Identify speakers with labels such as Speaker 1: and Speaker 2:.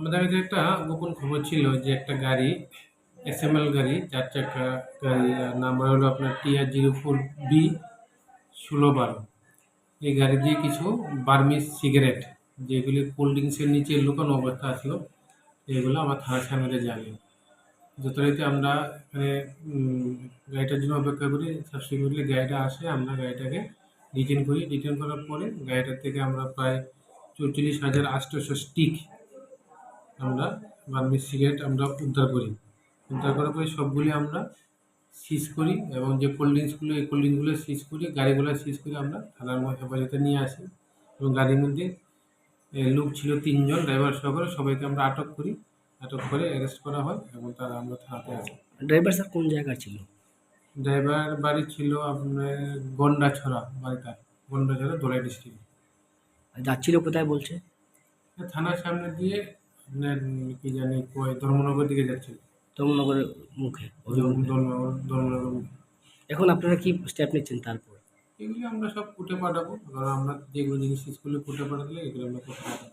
Speaker 1: আমাদের কাছে একটা গোপন খবর ছিল যে একটা গাড়ি এস এম এল গাড়ি, চার চাকা গাড়ি নাম্বার হলো আপনার টিআর জিরো ফোর বি ষোলো বারো। এই গাড়ি দিয়ে কিছু বার্মিস সিগারেট, যেগুলি কোল্ড ড্রিঙ্কসের নিচে লুকানো অবস্থা ছিল, এগুলো আমার থানার সামনে জানি যথারীতি আমরা এখানে গাড়িটার জন্য অপেক্ষা করি সাবসিকুয়েন্টলি গাড়িটা আসে, আমরা গাড়িটাকে রিটার্ন করি। রিটার্ন করার পরে গাড়িটার থেকে আমরা প্রায় চৌচল্লিশ হাজার আটশোশো স্টিক আমরা বার্মিস সিগারেট আমরা উদ্ধার করি। উদ্ধার করার পরে সবগুলি আমরা সিজ করি এবং যে কোল্ড ড্রিঙ্কসগুলো এই কোল্ড ড্রিঙ্কসগুলো সিজ করি গাড়িগুলো সিজ করে আমরা থানার হেফাজতে নিয়ে আসি এবং গাড়ির মধ্যে লোক ছিল তিনজন ড্রাইভার সহকারে সবাইকে আমরা আটক করি। আটক করে অ্যারেস্ট করা হয় এবং তারা আমরা থানাতে আসি।
Speaker 2: ড্রাইভার স্যার কোন জায়গার ছিল?
Speaker 1: ড্রাইভার বাড়ি ছিল আপনার গন্ডাছড়া বাড়িটা গন্ডাছড়া দোলাই ডিস্ট্রিক্ট
Speaker 2: যাচ্ছিল কোথায় বলছে?
Speaker 1: থানার সামনে দিয়ে কি জানি কয় ধর্মনগর দিকে যাচ্ছিল
Speaker 2: ধর্মনগরের মুখে অভিমুখে।
Speaker 1: ধর্মনগর মুখে।
Speaker 2: এখন আপনারা কি স্টেপ নিচ্ছেন তারপর?
Speaker 1: এগুলি আমরা সব কুটে পাঠাবো। কারণ আমরা যেগুলো জিনিস স্কুলে কুটে পাঠালে এগুলো আমরা কুটে পাঠাবো।